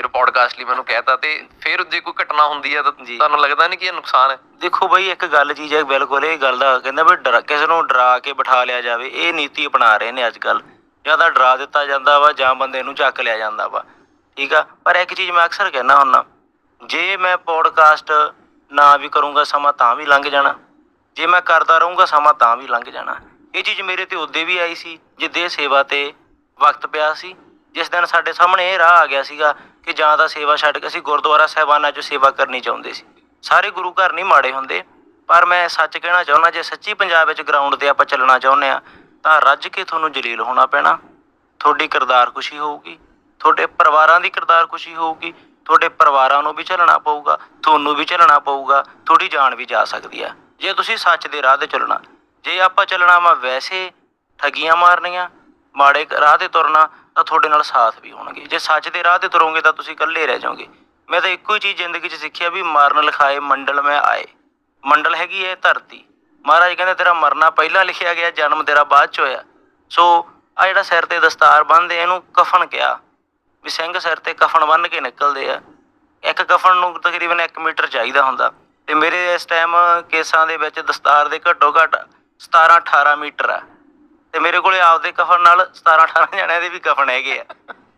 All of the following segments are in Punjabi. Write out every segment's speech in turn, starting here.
ਫਿਰ ਪੋਡਕਾਸਟ ਲਈ ਮੈਨੂੰ ਕਹਿਤਾ ਤੇ ਫਿਰ ਜੇ ਕੋਈ ਘਟਨਾ ਹੁੰਦੀ ਹੈ ਤਾਂ ਤੁਹਾਨੂੰ ਲੱਗਦਾ ਨਹੀਂ ਕਿ ਇਹ ਨੁਕਸਾਨ ਹੈ? ਦੇਖੋ ਬਈ, ਇੱਕ ਗੱਲ ਚੀਜ਼ ਹੈ ਬਿਲਕੁਲ, ਇਹ ਗੱਲ ਦਾ ਕਹਿੰਦਾ ਵੀ ਕਿਸੇ ਨੂੰ ਡਰਾ ਕੇ ਬਿਠਾ ਲਿਆ ਜਾਵੇ, ਇਹ ਨੀਤੀ ਅਪਣਾ ਰਹੇ ਨੇ ਅੱਜ ਕੱਲ ਜਾਂ ਤਾਂ ਡਰਾ ਦਿੱਤਾ ਜਾਂਦਾ ਵਾ, ਜਾਂ ਬੰਦੇ ਨੂੰ ਚੱਕ ਲਿਆ ਜਾਂਦਾ ਵਾ। ਠੀਕ ਆ? ਪਰ ਇੱਕ ਚੀਜ਼ ਮੈਂ ਅਕਸਰ ਕਹਿਣਾ ਹੁੰਦਾ, ਜੇ ਮੈਂ ਪੋਡਕਾਸਟ ਨਾ ਵੀ ਕਰੂੰਗਾ, ਸਮਾਂ ਤਾਂ ਵੀ ਲੰਘ ਜਾਣਾ। ਜੇ ਮੈਂ ਕਰਦਾ ਰਹੂੰਗਾ, ਸਮਾਂ ਤਾਂ ਵੀ ਲੰਘ ਜਾਣਾ। ਇਹ ਚੀਜ਼ ਮੇਰੇ ਤੇ ਉਦੋਂ ਵੀ ਆਈ ਸੀ, ਜਿੱਦੇ ਸੇਵਾ ਤੇ ਵਕਤ ਪਿਆ ਸੀ, ਜਿਸ ਦਿਨ ਸਾਡੇ ਸਾਹਮਣੇ ਇਹ ਰਾਹ ਆ ਗਿਆ ਸੀਗਾ ਕਿ ਜਾਂ ਤਾਂ ਸੇਵਾ ਛੱਡ ਕੇ ਅਸੀਂ ਗੁਰਦੁਆਰਾ ਸਾਹਿਬਾਨਾਂ 'ਚ ਸੇਵਾ ਕਰਨੀ ਚਾਹੁੰਦੇ ਸੀ। ਸਾਰੇ ਗੁਰੂ ਘਰ ਨਹੀਂ ਮਾੜੇ ਹੁੰਦੇ। ਪਰ ਮੈਂ ਸੱਚ ਕਹਿਣਾ ਚਾਹੁੰਦਾ, ਜੇ ਸੱਚੀ ਪੰਜਾਬ ਵਿੱਚ ਗਰਾਊਂਡ ਤੇ ਆਪਾਂ ਚੱਲਣਾ ਚਾਹੁੰਦੇ ਆ ਤਾਂ ਰੱਜ ਕੇ ਤੁਹਾਨੂੰ ਜਲੀਲ ਹੋਣਾ ਪੈਣਾ। ਤੁਹਾਡੀ ਕਿਰਦਾਰ ਖੁਸ਼ੀ ਹੋਊਗੀ। ਤੁਹਾਡੇ ਪਰਿਵਾਰਾਂ ਦੀ ਕਿਰਦਾਰ ਖੁਸ਼ੀ ਹੋਊਗੀ। ਤੁਹਾਡੇ ਪਰਿਵਾਰਾਂ ਨੂੰ ਵੀ ਝੱਲਣਾ ਪਊਗਾ, ਤੁਹਾਨੂੰ ਵੀ ਝੱਲਣਾ ਪਊਗਾ, ਤੁਹਾਡੀ ਜਾਨ ਵੀ ਜਾ ਸਕਦੀ ਆ। ਜੇ ਤੁਸੀਂ ਸੱਚ ਦੇ ਰਾਹ ਤੇ ਚੱਲਣਾ, ਜੇ ਆਪਾਂ ਚੱਲਣਾ ਵਾ ਵੈਸੇ ਠੱਗੀਆਂ ਮਾਰਨੀਆਂ, ਮਾੜੇ ਰਾਹ ਤੇ ਤੁਰਨਾ ਤਾਂ ਤੁਹਾਡੇ ਨਾਲ ਸਾਥ ਵੀ ਹੋਣਗੇ। ਜੇ ਸੱਚ ਦੇ ਰਾਹ ਤੇ ਤੁਰੋਗੇ ਤਾਂ ਤੁਸੀਂ ਇਕੱਲੇ ਰਹਿ ਜਾਓਗੇ। ਮੈਂ ਤਾਂ ਇੱਕੋ ਹੀ ਚੀਜ਼ ਜ਼ਿੰਦਗੀ 'ਚ ਸਿੱਖਿਆ ਵੀ ਮਰਨ ਲਿਖਾਏ ਮੰਡਲ ਮੈਂ ਆਏ। ਮੰਡਲ ਹੈਗੀ ਹੈ ਧਰਤੀ। ਮਹਾਰਾਜ ਕਹਿੰਦੇ ਤੇਰਾ ਮਰਨਾ ਪਹਿਲਾਂ ਲਿਖਿਆ ਗਿਆ ਜਨਮ ਤੇਰਾ ਬਾਅਦ ਚ ਹੋਇਆ। ਸੋ ਆ ਜਿਹੜਾ ਸਿਰ ਤੇ ਦਸਤਾਰ ਬੰਨ੍ਹਦੇ ਆ, ਇਹਨੂੰ ਕਫਨ ਕਿਹਾ। ਵੀ ਸਿੰਘ ਸਿਰ ਤੇ ਕਫਨ ਬੰਨ੍ਹ ਕੇ ਨਿਕਲਦੇ ਆ। ਇੱਕ ਕਫਨ ਨੂੰ ਤਕਰੀਬਨ 1 ਮੀਟਰ ਚਾਹੀਦਾ ਹੁੰਦਾ। ਤੇ ਮੇਰੇ ਇਸ ਟਾਈਮ ਕੇਸਾਂ ਦੇ ਵਿੱਚ ਦਸਤਾਰ ਦੇ ਘੱਟੋ ਘੱਟ 17 18 ਮੀਟਰ ਆ। ਤੇ ਮੇਰੇ ਕੋਲੇ ਆਪਦੇ ਕਫਨ ਨਾਲ 17 18 ਜਣਿਆਂ ਦੇ ਵੀ ਕਫਨ ਹੈਗੇ ਆ।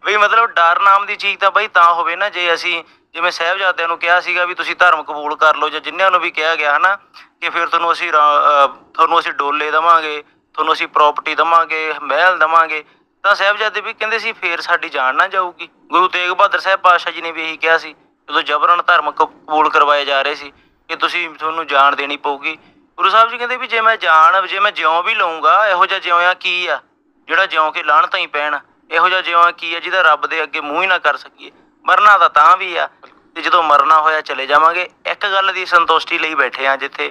ਵੀ ਮਤਲਬ ਡਰ ਨਾਮ ਦੀ ਚੀਜ਼ ਤਾਂ ਬਈ ਤਾਂ ਹੋਵੇ ਨਾ, ਜੇ ਅਸੀਂ ਜਿਵੇਂ ਸਾਹਿਬਜ਼ਾਦਿਆਂ ਨੂੰ ਕਿਹਾ ਸੀਗਾ ਵੀ ਤੁਸੀਂ ਧਰਮ ਕਬੂਲ ਕਰ ਲਓ, ਜਾਂ ਜਿਨ੍ਹਾਂ ਨੂੰ ਵੀ ਕਿਹਾ ਗਿਆ ਹਨਾ, ਕਿ ਫਿਰ ਤੁਹਾਨੂੰ ਅਸੀਂ ਤੁਹਾਨੂੰ ਅਸੀਂ ਡੋਲੇ ਦਵਾਂਗੇ, ਤੁਹਾਨੂੰ ਅਸੀਂ ਪ੍ਰਾਪਰਟੀ ਦਵਾਂਗੇ, ਮਹਿਲ ਦਵਾਂਗੇ, ਤਾਂ ਸਾਹਿਬਜ਼ਾਦੇ ਵੀ ਕਹਿੰਦੇ ਸੀ ਫੇਰ ਸਾਡੀ ਜਾਨ ਨਾ ਜਾਊਗੀ। ਗੁਰੂ ਤੇਗ ਬਹਾਦਰ ਸਾਹਿਬ ਪਾਤਸ਼ਾਹ ਜੀ ਨੇ ਵੀ ਇਹੀ ਕਿਹਾ ਸੀ, ਜਦੋਂ ਜਬਰਨ ਧਰਮ ਕਬੂਲ ਕਰਵਾਏ ਜਾ ਰਹੇ ਸੀ, ਕਿ ਤੁਸੀਂ ਤੁਹਾਨੂੰ ਜਾਨ ਦੇਣੀ ਪਊਗੀ ਗੁਰੂ ਸਾਹਿਬ ਜੀ ਕਹਿੰਦੇ ਵੀ ਜੇ ਮੈਂ ਜਾਣ, ਜੇ ਮੈਂ ਜਿਉਂ ਵੀ ਲਊਂਗਾ, ਇਹੋ ਜਿਹਾ ਜਿਉਂ ਕੀ ਆ? ਜਿਹੜਾ ਜਿਉਂ ਕੇ ਲਾਹਣਤਾਂ ਹੀ ਪੈਣ, ਇਹੋ ਜਿਹਾ ਜਿਉਂ ਕੀ ਆ ਜਿਹਦਾ ਰੱਬ ਦੇ ਅੱਗੇ ਮੂੰਹ ਹੀ ਨਾ ਕਰ ਸਕੀਏ? ਮਰਨਾ ਤਾਂ ਤਾਂ ਵੀ ਆ, ਤੇ ਜਦੋਂ ਮਰਨਾ ਹੋਇਆ ਚਲੇ ਜਾਵਾਂਗੇ। ਇੱਕ ਗੱਲ ਦੀ ਸੰਤੁਸ਼ਟੀ ਲਈ ਬੈਠੇ ਆ ਜਿੱਥੇ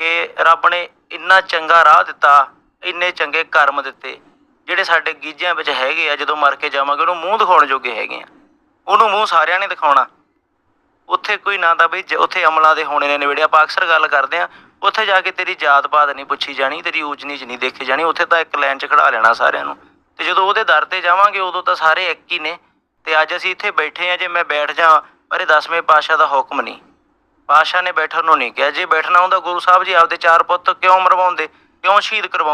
ਕਿ ਰੱਬ ਨੇ ਇੰਨਾ ਚੰਗਾ ਰਾਹ ਦਿੱਤਾ, ਇੰਨੇ ਚੰਗੇ ਕਰਮ ਦਿੱਤੇ, ਜਿਹੜੇ ਸਾਡੇ ਗੀਜਿਆਂ ਵਿੱਚ ਹੈਗੇ ਆ, ਜਦੋਂ ਮਰ ਕੇ ਜਾਵਾਂਗੇ, ਉਹਨੂੰ ਮੂੰਹ ਦਿਖਾਉਣ ਜੋਗੇ ਹੈਗੇ ਆ। ਉਹਨੂੰ ਮੂੰਹ ਸਾਰਿਆਂ ਨੇ ਦਿਖਾਉਣਾ। ਉੱਥੇ ਕੋਈ ਨਾ ਤਾਂ ਬਈ, ਉੱਥੇ ਅਮਲਾਂ ਦੇ ਹੋਣੇ ਨੇ ਨਿਬੜਿਆ ਆਪਾਂ ਅਕਸਰ ਗੱਲ ਕਰਦੇ ਆ ਉੱਥੇ ਜਾ ਕੇ ਤੇਰੀ ਜਾਤ ਪਾਤ ਨਹੀਂ ਪੁੱਛੀ ਜਾਣੀ, ਤੇਰੀ ਊਚ ਨੀਚ ਨਹੀਂ ਦੇਖੀ ਜਾਣੀ, ਉੱਥੇ ਤਾਂ ਇੱਕ ਲਾਈਨ 'ਚ ਖੜਾ ਲੈਣਾ ਸਾਰਿਆਂ ਨੂੰ। ਤੇ ਜਦੋਂ ਉਹਦੇ ਦਰ ਤੇ ਜਾਵਾਂਗੇ, ਉਦੋਂ ਤਾਂ ਸਾਰੇ ਇੱਕ ਹੀ ਨੇ। ਤੇ ਅੱਜ ਅਸੀਂ ਇੱਥੇ ਬੈਠੇ ਆ ਜੇ ਮੈਂ ਬੈਠ ਜਾ, ਪਰ ਇਹ ਦਸਵੇਂ ਪਾਤਸ਼ਾਹ ਦਾ ਹੁਕਮ ਨਹੀਂ। ਪਾਤਸ਼ਾਹ ਨੇ ਬੈਠਣ ਨੂੰ ਨਹੀਂ ਕਿਹਾ। ਜੇ ਬੈਠਣਾ ਹੁੰਦਾ, ਗੁਰੂ ਸਾਹਿਬ ਜੀ ਆਪਦੇ ਚਾਰ ਪੁੱਤ ਕਿਉਂ ਮਰਵਾਉਂਦੇ? ਕਿਉਂ ਸ਼ਹੀਦ ਕਰਵਾਉਂਦੇ?